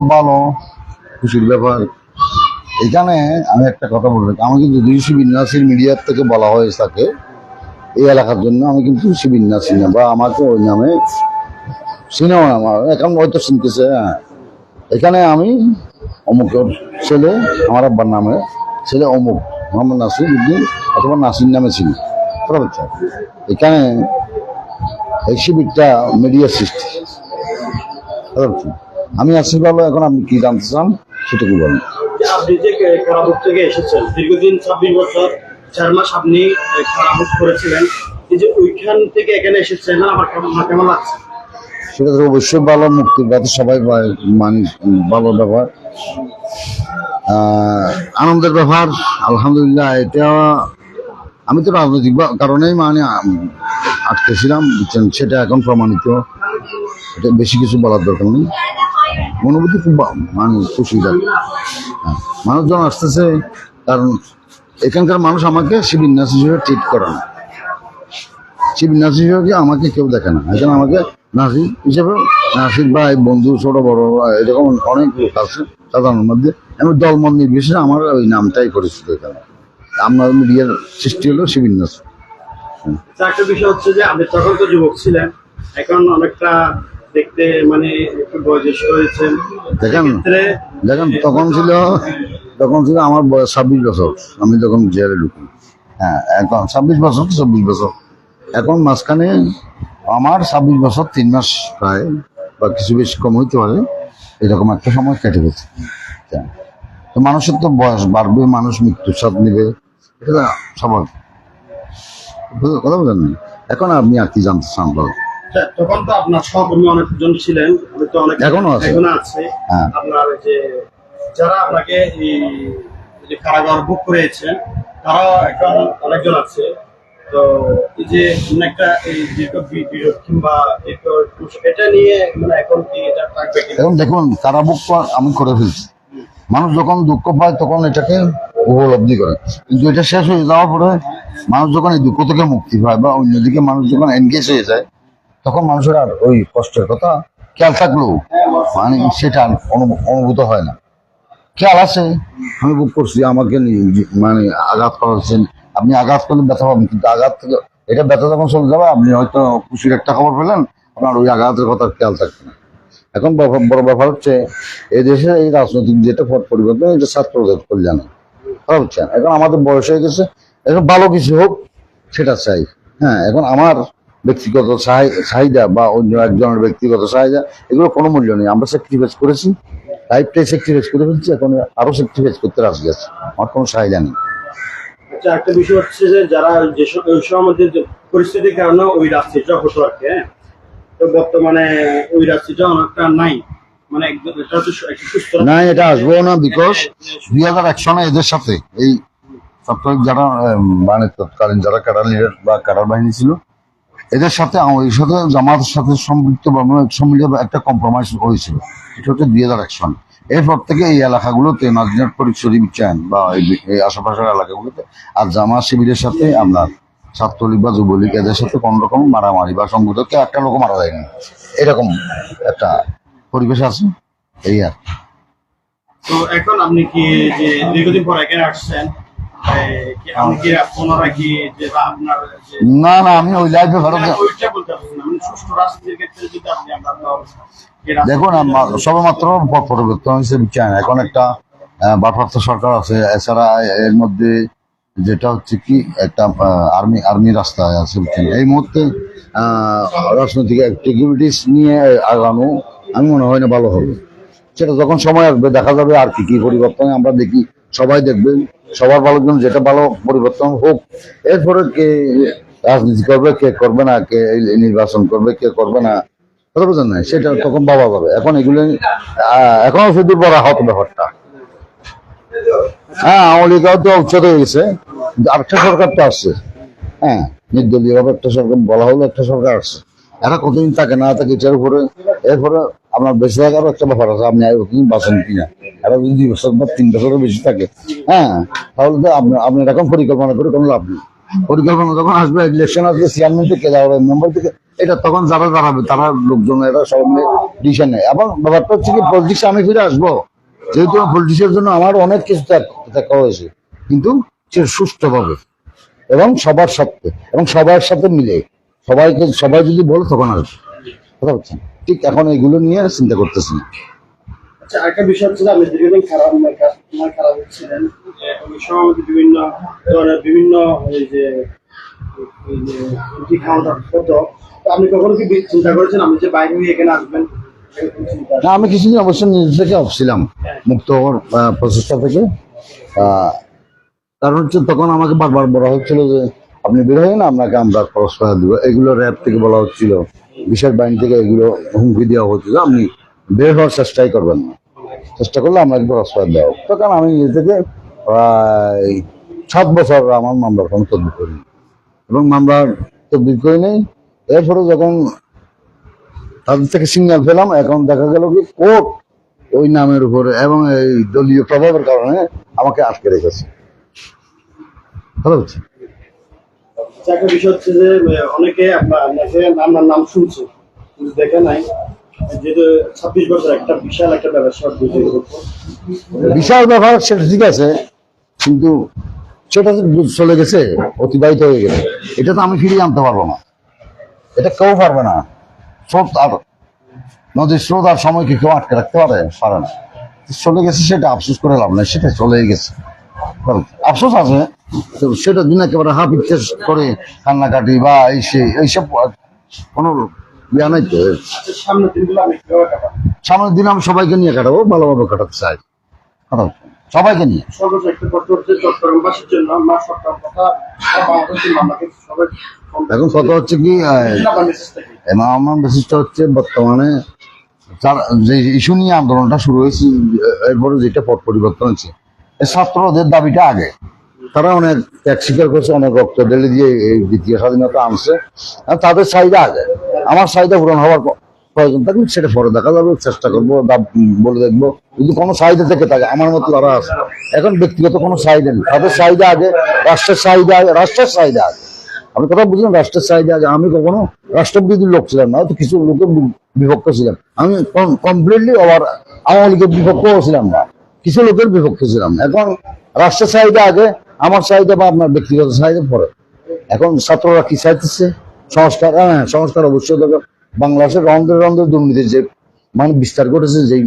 ভালো। খুশির ব্যাপার। এখানে আমি একটা কথা বলব। আমি কিন্তু দুই শিবির নাসির মিডিয়ার থেকে বলা হয়েছে তাকে। এই এলাকার জন্য আমি কিন্তু শিবির নাসি না, বা আমাকে ওই নামে সিনেমা আমার এখন হয়তো শুনতেছে হ্যাঁ। এখানে আমি অমুকের ছেলে, আমার আব্বার নামে ছেলে অমুক, মোহাম্মদ নাসির উদ্দিন অথবা নাসির নামে ছিল এখানে এই শিবিরটা মিডিয়ার সৃষ্টি? আমি আসি ভালো এখন আপনি কি জানতে চান সেটুকু বলেন। আপনি যে থেকে এসেছেন দীর্ঘদিন ছাব্বিশ বছর চার মাস আপনি কারাবুক করেছিলেন এই যে ওইখান থেকে এখানে এসেছেন আমার কেমন লাগছে? সেটা তো অবশ্যই ভালো মুক্তির সবাই মানে ভালো ব্যাপার। আনন্দের ব্যাপার আলহামদুলিল্লাহ এটা আমি তো রাজনৈতিক কারণেই মানে আটকেছিলাম সেটা এখন প্রমাণিত। এটা বেশি কিছু বলার দরকার নেই। অনুভূতি খুব মানুষ মানে খুশি লাগে হ্যাঁ, মানুষজন আসতেছে কারণ এখানকার মানুষ আমাকে শিবির নাস হিসেবে ট্রিট করে না। শিবির নাসি হিসেবে আমাকে কেউ দেখে না? এখানে আমাকে নাসি হিসেবে নাসির ভাই বন্ধু ছোট বড় এরকম অনেক লোক আছে সাধারণের মধ্যে আমি দলমত নির্বিশেষে আমার ওই নামটাই পরিচিত এখানে। আমার মিডিয়ার সৃষ্টি হলো শিবির নাসি একটা বিষয় হচ্ছে যে আপনি তখন তো যুবক ছিলেন এখন অনেকটা দেখতে মানে একটু বয়োজ্যেষ্ঠ হয়েছেন দেখেন দেখেন তখন ছিল তখন ছিল আমার বয়স ছাব্বিশ বছর আমি তখন জেলে ঢুকি হ্যাঁ এখন ছাব্বিশ বছর চব্বিশ বছর এখন মাঝখানে আমার ছাব্বিশ বছর তিন মাস প্রায় বা কিছু বেশি কম হইতে পারে এরকম একটা সময় কেটে গেছে হ্যাঁ। তো মানুষের তো বয়স বাড়বে মানুষ মৃত্যুর স্বাদ নেবে এটা স্বাভাবিক বুঝ- কথা বলেন? এখন আপনি আর কি জানতে চান তখন তো আপনার সহকর্মী অনেকজন ছিলেন তো অনেক এখনও আছে। এখনও আছে। হ্যাঁ। আপনার যে যারা আপনাকে এই কারাগার বুক করেছেন তারাও এখন অনেকজন আছে। তো এই যে একটা এই দীর্ঘ বিরোধ কিংবা এটা নিয়ে মানে এখন কি এটা থাকবে এখন দেখুন কারাবুক আমি করে ফেলছি। মানুষ যখন দুঃখ পায় তখন এটাকে উপলব্ধি করে। কিন্তু এটা শেষ হয়ে যাওয়ার পরে মানুষ যখন এই দুঃখ থেকে মুক্তি পায় বা অন্যদিকে মানুষ যখন এনগেজ হয়ে যায় তখন মানুষের আর ওই কষ্টের কথা খেয়াল থাকলেও মানে সেটা অনুভূত হয় না। খেয়াল আছে? আমি বুক করছি, আমাকে মানে আঘাত করেছেন আপনি আঘাত করলে ব্যথা পাবেন, কিন্তু আঘাত থেকে এটা ব্যথা যখন চলে যাবে, আপনি হয়তো খুশির একটা খবর পেলেন, আপনার ওই আঘাতের কথা খেয়াল থাকবে না। এখন বড় ব্যাপার হচ্ছে, এই দেশে এই রাজনৈতিক যেটা পট পরিবর্তন, এটা ছাত্রদের কল্যাণে কথা বুঝছেন এখন আমাদের বয়স হয়ে গেছে, এখন ভালো কিছু হোক, সেটা চাই। হ্যাঁ এখন আমার ব্যক্তিগত চাহি- চাহিদা বা অন্য একজনের ব্যক্তিগত চাহিদা এগুলো কোনো মূল্য নেই। আমরা স্যাক্রিফাইস করেছি লাইফটাই স্যাক্রিফাইস করে ফেলছি এখন আরও স্যাক্রিফাইস করতে রাজি আছে। আমার কোনো চাহিদা নেই। আচ্ছা একটা বিষয় হচ্ছে যে যারা যেসব ওই সময় যে পরিস্থিতির কারণে ওই রাস্তাটা হতো আর কি হ্যাঁ? তো বর্তমানে ওই রাস্তাটা অনেকটা নাই। মানে এটা তো সুস্থ না এটা আসব না বিকজ দুই হাজার এক সনে এদের সাথে এই সাপ্তাহিক যারা মানে তৎকালীন যারা ক্যাডার লিডার বা ক্যাডার বাহিনী ছিল এদের সাথে আমার এর সাথে জামাতের সাথে সম্পৃক্ত সম্মিলিত একটা কম্প্রোমাইজ হয়েছিল। এটা হচ্ছে দুই হাজার এক এরপর থেকে এই এলাকাগুলোতে নাজিনার পরিচয় বিচ্ছায়ন বা এই- আশেপাশের এলাকাগুলোতে আর জামা শিবিরের সাথে আপনার ছাত্রলীগ বা যুবলীগ এদের সাথে কোনো রকম মারামারি বা কেউ একটা লোক মারা যায়নি। এরকম একটা পরিবেশ আছে, এই আর। তো এখন আপনি কি যে দীর্ঘদিন পর এখানে আসছেন যে না না আমি ওই লাইফে ফেরত মানে সুষ্ঠু রাজনীতির ক্ষেত্রে যদি আপনি আপনার তো যে রাজনীতি- দেখুন আমার সবেমাত্র পথ পরিবর্তন হয়েছে চায় না এখন একটা আহ, সরকার আছে এছাড়া এর মধ্যে যেটা হচ্ছে কি একটা আর্মি আর্মি রাস্তায় আছে। এই মুহূর্তে রাজনৈতিক অ্যাক্টিভিটিস নিয়ে আগানো আমি মনে হয় না ভালো হবে। সেটা যখন সময় আসবে দেখা যাবে আর কি কি পরিবর্তন আমরা দেখি সবাই দেখবে। সবার ভালোর জন্য যেটা ভালো পরিবর্তন হোক। এরপরে কে রাজনীতি করবে, কে করবে না, কে নির্বাচন করবে, কে করবে না, কথা বুঝেন না সেটা তখন বাবা যাবে এখন এগুলো এখনও শুধু বড় হত ব্যাপারটা। হ্যাঁ আওয়ামী তো উচ্ছেদ হয়ে গেছে আরেকটা সরকার তো আসছে। হ্যাঁ নির্দলীয় ভাবে একটা সরকার, বলা হলো একটা সরকার আসছে। এরা কতদিন থাকে না থাকে এটার উপরে, এরপরে আপনার বেশি থাকারও একটা ব্যাপার আছে, আপনি কতদিন বাঁচেন কিনা। এরা যদি দুই বছর বা তিন বছরের বেশি থাকে হ্যাঁ তাহলে তো আপনি এরকম পরিকল্পনা করে কোনো লাভ নেই। পরিকল্পনা যখন আসবে ইলেকশন আসবে চেয়ারম্যান থেকে যাওয়া হবে মুম্বাই থেকে, এটা তখন যারা দাঁড়াবে, তারা লোকজন, এরা সব মিলে ডিসিশন নেয়। এবং ব্যাপারটা হচ্ছে কি পলিটিক্স আমি ফিরে আসব। যেহেতু পলিটিক্সের জন্য আমার অনেক কিছু ত্যাগ হয়েছে, কিন্তু সে সুস্থভাবে এবং সবার সাথে এবং সবার সাথে মিলে। সবাইকে, সবাই যদি বলো, তখন আসবে। কথা বলছেন? ঠিক এখন এগুলো নিয়ে চিন্তা করতেছি। আচ্ছা একটা বিষয় হচ্ছে আপনি দীর্ঘদিন খারাপ মানে খারাপ হচ্ছিলেন ওই বিভিন্ন ধরনের বিভিন্ন এই যে রুটি খাওয়াটা হতো। আপনি কখনো কি চিন্তা করেছেন আপনি যে বাইরে হয়ে এখানে আসবেন? না আমি কিছুদিন অবশ্য নিজে থেকে ছিলাম মুক্ত হওয়ার প্রচেষ্টা থেকে। কারণ হচ্ছে তখন আমাকে বারবার বলা হচ্ছিল যে আপনি বের হয়ে না আপনাকে আমরা খরচ করা দিব। এগুলো র্যাব থেকে বলা হচ্ছিল বিশাল বাহিনী থেকে এগুলো হুমকি দেওয়া হচ্ছিল। আপনি বের হওয়ার চেষ্টাই করবেন না। চেষ্টা করলে আমরা খরচ করা দেওয়া হবে। তখন আমি নিজে থেকে প্রায় সাত বছর আমার মামলার কোনো তদবির করিনি। এবং মামলা তদবির করি নেই এরপরে যখন তাদের থেকে সিগন্যাল পেলাম, এখন দেখা গেল কি কোর্ট ওই নামের উপরে এবং এই দলীয় প্রভাবের কারণে আমাকে আটকে রেখেছে। ভালো হচ্ছে বিষয় হচ্ছে যে, অনেকে আপনার নাম শুনছে দেখে নাই। যেহেতু বিশাল ব্যাপার সেটা ঠিক আছে, কিন্তু সেটা চলে গেছে, অতিবাহিত হয়ে গেছে। এটা তো আমি ফিরিয়ে আনতে পারব না। এটা কেউ পারবে না। স্রোত আর নদীর স্রোত আর সময়কে কেউ আটকে রাখতে পারে পারে না। চলে গেছে সেটা, আফসোস করে লাভ নাই, সেটা চলেই গেছে। আফসোস আছে, তো সেটা দিন একেবারে হাফ ইচ্ছে করে কান্নাকাটি বা এই সে এইসব কোনো নাই তো। সামনের দিন আমি সবাইকে নিয়ে কাটাবো ভালোভাবে কাটাতে চাই। কাটাবো। সবাইকে নিয়ে। এখন কথা হচ্ছে কি আমার বিশিষ্ট হচ্ছে বর্তমানে যার যে ইস্যু নিয়ে আন্দোলনটা শুরু হয়েছে এরপরে যেটা পট পরিবর্তন হয়েছে এই ছাত্রদের দাবিটা আগে। তারা অনেক ত্যাগ স্বীকার করছে, অনেক রক্ত ঢেলে দিয়ে এই দ্বিতীয় স্বাধীনতা আনছে। তাদের চাহিদা আগে। আমার চাহিদা পূরণ হওয়ার প্রয়োজন থাকলে সেটা পরে দেখা যাবে, চেষ্টা করব বলে দেখব। যদি কোনো চাহিদা থেকে থাকে, আমার মতো তারা আছে। এখন ব্যক্তিগত কোনো চাহিদা নেই। তাদের চাহিদা আগে, রাষ্ট্রের চাহিদা আগে, রাষ্ট্রের চাহিদা আগে। আমি কথা বুঝলাম রাষ্ট্রের চাহিদা আগে। আমি কখনো রাষ্ট্রবিরোধী লোক ছিলাম না, হয়তো কিছু লোকের বিপক্ষ ছিলাম। আমি কমপ্লিটলি আবার আওয়ামী লীগের বিপক্ষও ছিলাম না। কিছু লোকের বিপক্ষে ছিলাম। এখন রাষ্ট্রের চাহিদা আগে আমার চাহিদা বা আপনার ব্যক্তিগত চাহিদা পরে। এখন ছাত্ররা কি চাইতেছে? সংস্কার হ্যাঁ সংস্কার অবশ্যই দরকার। বাংলাদেশের রন্ধ্রে রন্ধ্রে দুর্নীতির যে মানে বিস্তার ঘটেছে যেই,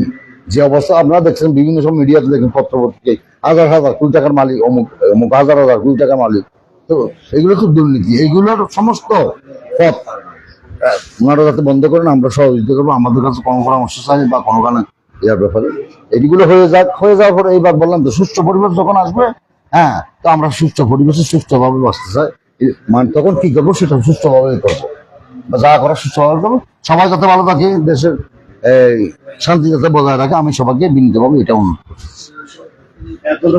যে অবস্থা আপনারা দেখছেন, বিভিন্ন সব মিডিয়াতে দেখেন পত্রপত্রিকায়, হাজার হাজার কোটি টাকার মালিক, অমুক অমুক, হাজার হাজার কোটি টাকার মালিক। তো এগুলো তো দুর্নীতি এইগুলোর সমস্ত পথ। ওনারা যাতে বন্ধ করেন, আমরা সহযোগিতা করব। আমাদের কাছে কোনো পরামর্শ চাই বা কোনো কারণে ইয়ার ব্যাপারে। এগুলো হয়ে যাক, হয়ে যাওয়ার পরে এইবার বললাম তো সুস্থ পরিবেশ যখন আসবে হ্যাঁ তো আমরা সুস্থ পরিবেশে সুস্থভাবে বাঁচতে চাই। মানে তখন কি করব, সেটা সুস্থভাবে করব। যা করা সুস্থভাবে করব। সবাই যাতে ভালো থাকে, দেশের শান্তি যাতে বজায় রাখে, আমি সবাইকে বিনীতভাবে এটা অনুরোধ করছি।